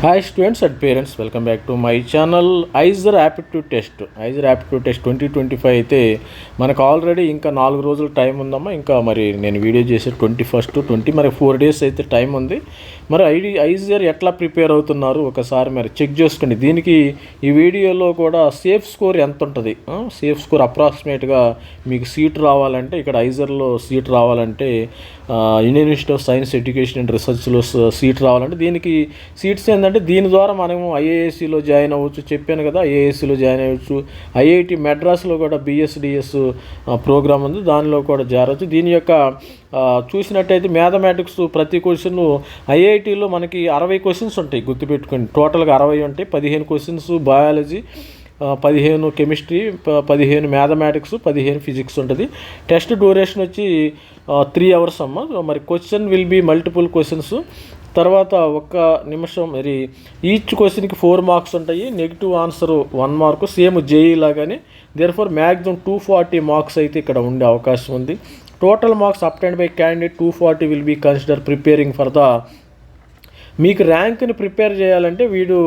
Hi students and parents welcome back to my channel IISER aptitude test IISER aptitude test twenty twenty five అయితే మనకు already ఇంకా నాలుగు రోజులు time ఉందమ్మా. ఇంకా మరి నేను వీడియో చేసే ట్వంటీ ఫస్ట్ ట్వంటీ మరి ఫోర్ డేస్ అయితే టైం ఉంది. మరి ఐడి ఐజర్ ఎట్లా ప్రిపేర్ అవుతున్నారు? ఒకసారి మరి చెక్ చేసుకోండి. దీనికి ఈ వీడియోలో కూడా సేఫ్ స్కోర్ ఎంత ఉంటుంది? సేఫ్ స్కోర్ అప్రాక్సిమేట్గా మీకు సీట్ రావాలంటే ఇక్కడ ఐజర్లో సీట్ రావాలంటే Indian institute of science education and రీసెర్చ్లో seat రావాలంటే దీనికి సీట్స్ ఏంటంటే దీని ద్వారా మనము ఐఏఎస్సిలో జాయిన్ అవ్వచ్చు. చెప్పాను కదా ఐఏఎస్సిలో జాయిన్ అవ్వచ్చు. ఐఐటి మెడ్రాస్లో కూడా బిఎస్డిఎస్ ప్రోగ్రామ్ ఉంది. దానిలో కూడా జారవచ్చు దీని యొక్క చూసినట్టయితే మ్యాథమెటిక్స్ ప్రతి క్వశ్చన్ ఐఐటీలో మనకి అరవై క్వశ్చన్స్ ఉంటాయి గుర్తుపెట్టుకోండి. టోటల్గా అరవై ఉంటాయి. పదిహేను క్వశ్చన్స్ బయాలజీ పదిహేను కెమిస్ట్రీ పదిహేను మ్యాథమెటిక్స్ పదిహేను ఫిజిక్స్ ఉంటుంది. టెస్ట్ డ్యూరేషన్ వచ్చి త్రీ అవర్స్ అమ్మ. మరి question will be multiple questions తర్వాత ఒక్క నిమిషం మరి ఈచ్ క్వశ్చన్కి ఫోర్ మార్క్స్ ఉంటాయి. Negative answer one mark same JEE లాగానే. There for maximum two forty marks అయితే ఇక్కడ ఉండే అవకాశం ఉంది. Total marks obtained by candidate two forty will be consider preparing for the మీకు ర్యాంక్ని ప్రిపేర్ చేయాలంటే వీడు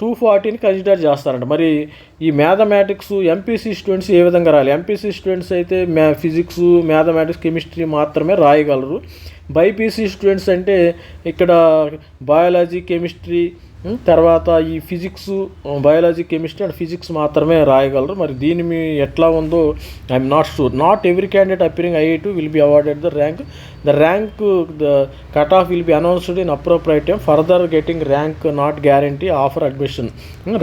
టూ ఫార్టీని కన్సిడర్ చేస్తారంట. మరి ఈ మ్యాథమెటిక్స్ ఎంపీసీ స్టూడెంట్స్ ఏ విధంగా రాయాలి? ఎంపీసీ స్టూడెంట్స్ అయితే మ్యా ఫిజిక్స్ మ్యాథమెటిక్స్ కెమిస్ట్రీ మాత్రమే రాయగలరు. బైపీసీ స్టూడెంట్స్ అంటే ఇక్కడ బయాలజీ కెమిస్ట్రీ తర్వాత ఈ physics biology chemistry and physics మాత్రమే రాయగలరు. మరి దీని మీ ఎట్లా ఉందో I'm not sure. Not every candidate appearing IAT will be awarded the rank the rank the cut off will be announced in appropriate time further getting rank not guarantee offer admission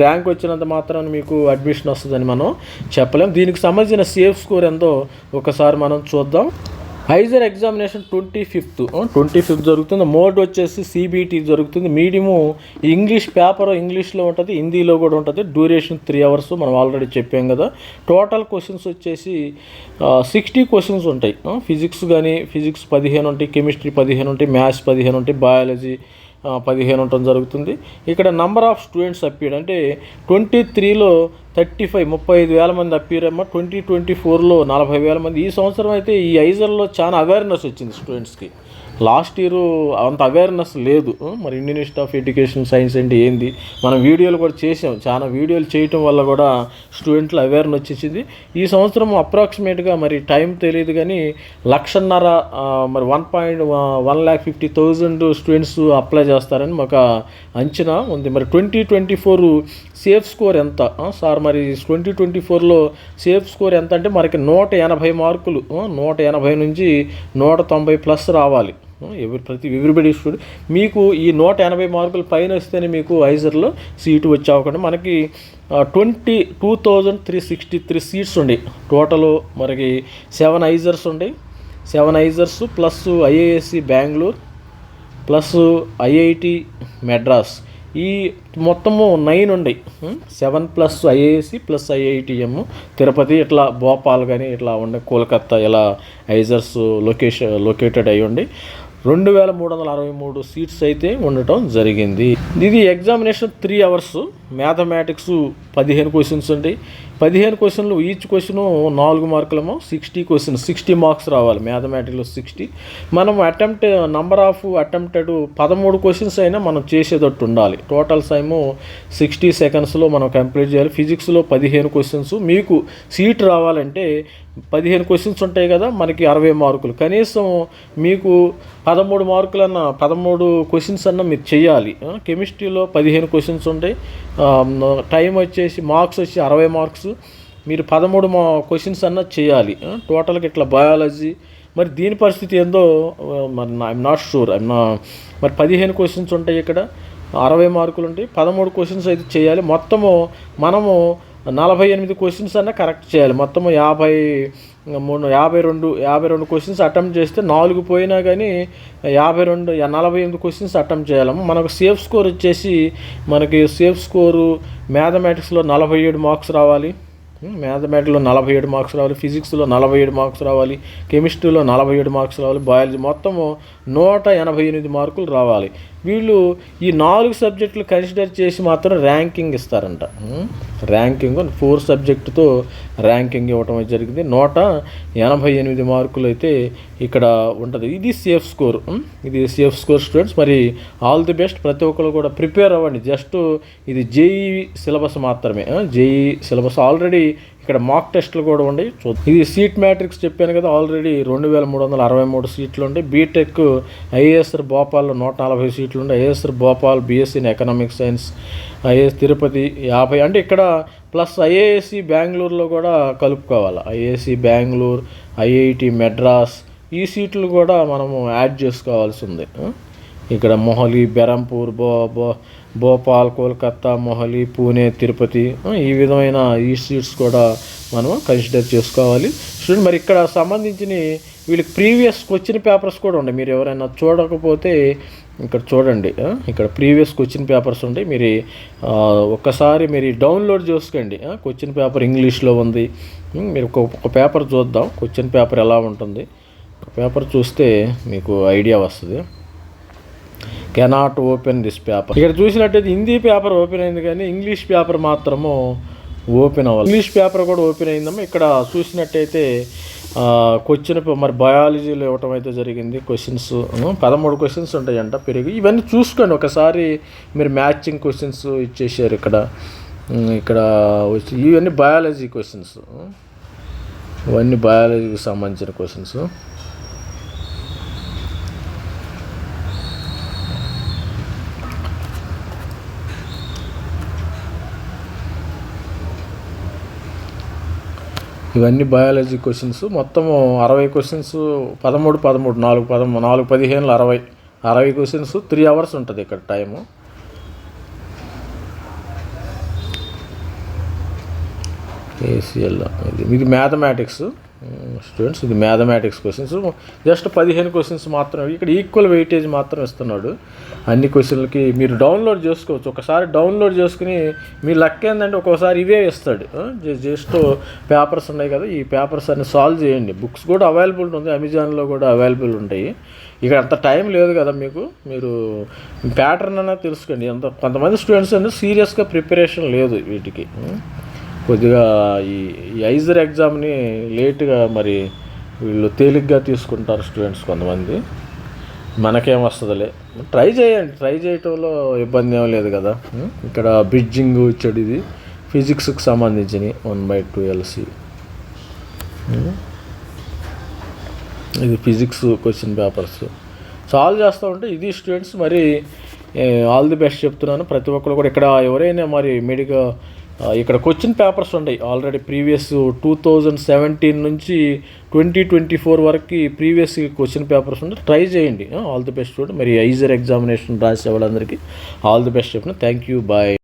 rank వచ్చినంత మాత్రం మీకు admission వస్తుందని మనం చెప్పలేం. దీనికి సంబంధించిన safe score ఎంతో ఒకసారి మనం చూద్దాం. IISER examination twenty fifth twenty fifth జరుగుతుంది. మోడ్ వచ్చేసి సిబిటీ జరుగుతుంది. మీడియము ఇంగ్లీష్ పేపర్ ఇంగ్లీష్లో ఉంటుంది హిందీలో కూడా ఉంటుంది. డ్యూరేషన్ త్రీ అవర్స్ మనం ఆల్రెడీ చెప్పాం కదా. టోటల్ క్వశ్చన్స్ వచ్చేసి సిక్స్టీ క్వశ్చన్స్ ఉంటాయి. ఫిజిక్స్ కానీ ఫిజిక్స్ పదిహేను ఉంటాయి కెమిస్ట్రీ పదిహేను ఉంటాయి మ్యాథ్స్ పదిహేను ఉంటాయి బయాలజీ పదిహేను ఉండటం జరుగుతుంది. ఇక్కడ నంబర్ ఆఫ్ స్టూడెంట్స్ అప్పీడ్ అంటే ట్వంటీ త్రీలో థర్టీ ఫైవ్ ముప్పై ఐదు వేల మంది అప్పీరమ్మ ట్వంటీ ట్వంటీ ఫోర్లో నలభై వేల మంది. ఈ సంవత్సరం అయితే ఈ ఐజర్లో చాలా అవేర్నెస్ వచ్చింది స్టూడెంట్స్కి లాస్ట్ ఇయర్ అంత అవేర్నెస్ లేదు. మరి Indian institute of education science అంటే ఏంది? మనం వీడియోలు కూడా చేసాం. చాలా వీడియోలు చేయటం వల్ల కూడా స్టూడెంట్లు అవేర్నెస్ వచ్చేసింది. ఈ సంవత్సరం అప్రాక్సిమేట్గా మరి టైం తెలియదు కానీ లక్షన్నర మరి one point one lakh fifty thousand students apply చేస్తారని మాకు అంచనా ఉంది. మరి twenty twenty four safe score ఎంత సార్ మరి ట్వంటీ ట్వంటీ ఫోర్లో సేఫ్ స్కోర్ ఎంత అంటే మనకి నూట ఎనభై మార్కులు నూట ఎనభై నుంచి నూట తొంభై ప్లస్ రావాలి. ఎవరి ప్రతి ఎవ్రీబడి స్టూడెంట్ మీకు ఈ నూట ఎనభై మార్కులు పైన వస్తేనే మీకు ఐజర్లో సీటు వచ్చే అవకాశం మనకి twenty two thousand three sixty three seats ఉండి. టోటల్ మనకి సెవెన్ ఐజర్స్ ఉండి. Seven IISERs plus IISc Bengaluru plus IIT Madras. ఈ మొత్తము నైన్ ఉన్నాయి seven plus IISc plus IITM. Tirupati ఇట్లా భోపాల్ కానీ ఇట్లా ఉండే. కోల్కత్తా ఇలా ఐజర్స్ లొకేషన్ లొకేటెడ్ అయ్యి ఉండి. రెండు వేల మూడు వందల అరవై మూడు సీట్స్ అయితే ఉండటం జరిగింది. ఇది ఎగ్జామినేషన్ త్రీ అవర్స్ మ్యాథమెటిక్స్ పదిహేను క్వశ్చన్స్ ఉంటాయి పదిహేను క్వశ్చన్లు ఈచ్ క్వశ్చన్ నాలుగు మార్కులమో సిక్స్టీ క్వశ్చన్ సిక్స్టీ మార్క్స్ రావాలి మ్యాథమెటిక్స్లో సిక్స్టీ. మనం అటెంప్ట్ నంబర్ ఆఫ్ అటెంప్టెడ్ పదమూడు క్వశ్చన్స్ అయినా మనం చేసేటట్టు ఉండాలి. టోటల్ టైము సిక్స్టీ సెకండ్స్లో మనం కంప్లీట్ చేయాలి. ఫిజిక్స్లో పదిహేను క్వశ్చన్స్. మీకు సీట్ రావాలంటే పదిహేను క్వశ్చన్స్ ఉంటాయి కదా మనకి అరవై మార్కులు. కనీసం మీకు పదమూడు మార్కులన్న పదమూడు క్వశ్చన్స్ అన్న మీరు చేయాలి. కెమిస్ట్రీలో పదిహేను క్వశ్చన్స్ ఉంటాయి. టైం వచ్చేసి మార్క్స్ వచ్చి అరవై మార్క్స్ మీరు పదమూడు మా క్వశ్చన్స్ అన్న చేయాలి. టోటల్గా ఇట్లా బయాలజీ మరి దీని పరిస్థితి ఏందో మరి ఐఎమ్ నాట్ షూర్ ఐఎమ్ నా మరి పదిహేను క్వశ్చన్స్ ఉంటాయి ఇక్కడ. అరవై మార్కులు ఉంటాయి. పదమూడు క్వశ్చన్స్ అయితే చేయాలి. మొత్తము మనము నలభై ఎనిమిది క్వశ్చన్స్ అన్న కరెక్ట్ చేయాలి. మొత్తం యాభై మూడు యాభై రెండు యాభై రెండు క్వశ్చన్స్ అటెంప్ట్ చేస్తే నాలుగు పోయినా కానీ యాభై రెండు నలభై ఎనిమిది క్వశ్చన్స్ అటెంప్ట్ చేయాలి మనకు సేఫ్ స్కోర్ వచ్చేసి మనకి సేఫ్ స్కోరు మ్యాథమెటిక్స్లో నలభై ఏడు మార్క్స్ రావాలి. మ్యాథమెటిక్లో నలభై ఏడు మార్క్స్ రావాలి. ఫిజిక్స్లో నలభై ఏడు మార్క్స్ రావాలి. కెమిస్ట్రీలో నలభై ఏడు మార్క్స్ రావాలి. బయాలజీ మొత్తము నూట ఎనభై ఎనిమిది మార్కులు రావాలి. వీళ్ళు ఈ నాలుగు సబ్జెక్టులు కన్సిడర్ చేసి మాత్రం ర్యాంకింగ్ ఇస్తారంట. ర్యాంకింగ్ ఫోర్ సబ్జెక్టుతో ర్యాంకింగ్ ఇవ్వటం జరిగింది. నూట ఎనభై ఎనిమిది మార్కులు అయితే ఇక్కడ ఉంటుంది. ఇది సేఫ్ స్కోర్ ఇది సేఫ్ స్కోర్ స్టూడెంట్స్ మరి ఆల్ ది బెస్ట్ ప్రతి ఒక్కరు కూడా ప్రిపేర్ అవ్వండి. జస్ట్ ఇది జేఈ సిలబస్ మాత్రమే. జేఈ సిలబస్ ఆల్రెడీ ఇక్కడ మాక్ టెస్ట్లు కూడా ఉన్నాయి చూద్దాం. ఇది సీట్ మ్యాట్రిక్స్ చెప్పాను కదా ఆల్రెడీ రెండు వేల మూడు వందల అరవై మూడు సీట్లు ఉండి బీటెక్ ఐఏఎస్ఆర్ భోపాల్లో నూట నలభై సీట్లు ఉండి IISER Bhopal BSc in economic science IISER Tirupati యాభై. అంటే ఇక్కడ ప్లస్ ఐఏఎస్సి బెంగళూరులో కూడా కలుపుకోవాలి. ఐఏఎస్సి బెంగళూరు ఐఐటి మెడ్రాస్ ఈ సీట్లు కూడా మనము యాడ్ చేసుకోవాల్సి ఉంది. ఇక్కడ మొహాలి బెరంపూర్ బో బో భోపాల్ కోల్కత్తా మొహాలి పూణే తిరుపతి ఈ విధమైన ఈ సీట్స్ కూడా మనం కన్సిడర్ చేసుకోవాలి. స్టూడెంట్ మరి ఇక్కడ సంబంధించిన వీళ్ళకి ప్రీవియస్ వచ్చిన పేపర్స్ కూడా ఉన్నాయి. మీరు ఎవరైనా చూడకపోతే ఇక్కడ చూడండి. ఇక్కడ ప్రీవియస్ క్వశ్చన్ పేపర్స్ ఉంటాయి. మీరు ఒక్కసారి మీరు డౌన్లోడ్ చేసుకోండి. క్వశ్చన్ పేపర్ ఇంగ్లీష్లో ఉంది. మీరు ఒక పేపర్ చూద్దాం. క్వశ్చన్ పేపర్ ఎలా ఉంటుంది? పేపర్ చూస్తే మీకు ఐడియా వస్తుంది. కెనాట్ ఓపెన్ దిస్ పేపర్ ఇక్కడ చూసినట్టయితే హిందీ పేపర్ ఓపెన్ అయింది కానీ ఇంగ్లీష్ పేపర్ మాత్రము ఓపెన్ అవ్వాలి ఇంగ్లీష్ పేపర్ కూడా ఓపెన్ అయిందమ్మా. ఇక్కడ చూసినట్టయితే క్వశ్చన్ మరి బయాలజీలో ఇవ్వటం అయితే జరిగింది. క్వశ్చన్స్ పదమూడు క్వశ్చన్స్ ఉంటాయంట పెరిగి. ఇవన్నీ చూసుకోండి. ఒకసారి మీరు మ్యాచింగ్ క్వశ్చన్స్ ఇచ్చేసారు ఇక్కడ. ఇక్కడ వచ్చి ఇవన్నీ బయాలజీ క్వశ్చన్స్ ఇవన్నీ బయాలజీకి సంబంధించిన క్వశ్చన్స్ ఇవన్నీ బయాలజీ క్వశ్చన్స్. మొత్తం అరవై క్వశ్చన్స్ పదమూడు పదమూడు నాలుగు పదమూడు నాలుగు పదిహేనులు అరవై. అరవై క్వశ్చన్స్ త్రీ అవర్స్ ఉంటుంది ఇక్కడ టైము. ఏసీఎల్ ఇది. ఇది మ్యాథమెటిక్స్ స్టూడెంట్స్ ఇది మ్యాథమెటిక్స్ క్వశ్చన్స్ జస్ట్ పదిహేను క్వశ్చన్స్ మాత్రం ఇక్కడ ఈక్వల్ వెయిటేజ్ మాత్రం ఇస్తున్నాడు. అన్ని క్వశ్చన్లకి మీరు డౌన్లోడ్ చేసుకోవచ్చు. ఒకసారి డౌన్లోడ్ చేసుకుని మీ లక్ ఏంటంటే ఒక్కోసారి ఇవే ఇస్తాడు. జస్ట్ పేపర్స్ ఉన్నాయి కదా ఈ పేపర్స్ అన్ని సాల్వ్ చేయండి. బుక్స్ కూడా అవైలబుల్ ఉంది. అమెజాన్లో కూడా అవైలబుల్ ఉంటాయి. ఇక్కడ అంత టైం లేదు కదా మీకు. మీరు ప్యాటర్న్ అన్నా తెలుసుకోండి. ఎంత కొంతమంది స్టూడెంట్స్ అనేది సీరియస్గా ప్రిపరేషన్ లేదు వీటికి. కొద్దిగా ఈ ఐజర్ ఎగ్జామ్ని లేట్గా మరి వీళ్ళు తేలిగ్గా తీసుకుంటారు స్టూడెంట్స్ కొంతమంది. మనకేం వస్తుందిలే ట్రై చేయండి ట్రై చేయటంలో ఇబ్బంది ఏం లేదు కదా. ఇక్కడ బ్రిడ్జింగ్ ఇచ్చాడు ఇది. ఫిజిక్స్కి సంబంధించినవి వన్ బై టూ ఎల్సి. ఇది ఫిజిక్స్ క్వశ్చన్ పేపర్స్. సాల్వ్ చేస్తూ ఉంటే ఇది స్టూడెంట్స్ మరి ఆల్ ది బెస్ట్ చెప్తున్నాను. ప్రతి ఒక్కరు కూడా ఇక్కడ ఎవరైనా మరి మెడికల్ ఇక్కడ క్వశ్చన్ పేపర్స్ ఉన్నాయి. Already previous two thousand seventeen నుంచి ట్వంటీ ట్వంటీ ఫోర్ వరకు ప్రీవియస్ క్వశ్చన్ పేపర్స్ ఉంటే ట్రై చేయండి. ఆల్ ది బెస్ట్ చూడండి మరి ఐజర్ ఎగ్జామినేషన్ రాసే వాళ్ళందరికీ ఆల్ ది బెస్ట్ చెప్పిన థ్యాంక్ యూ బాయ్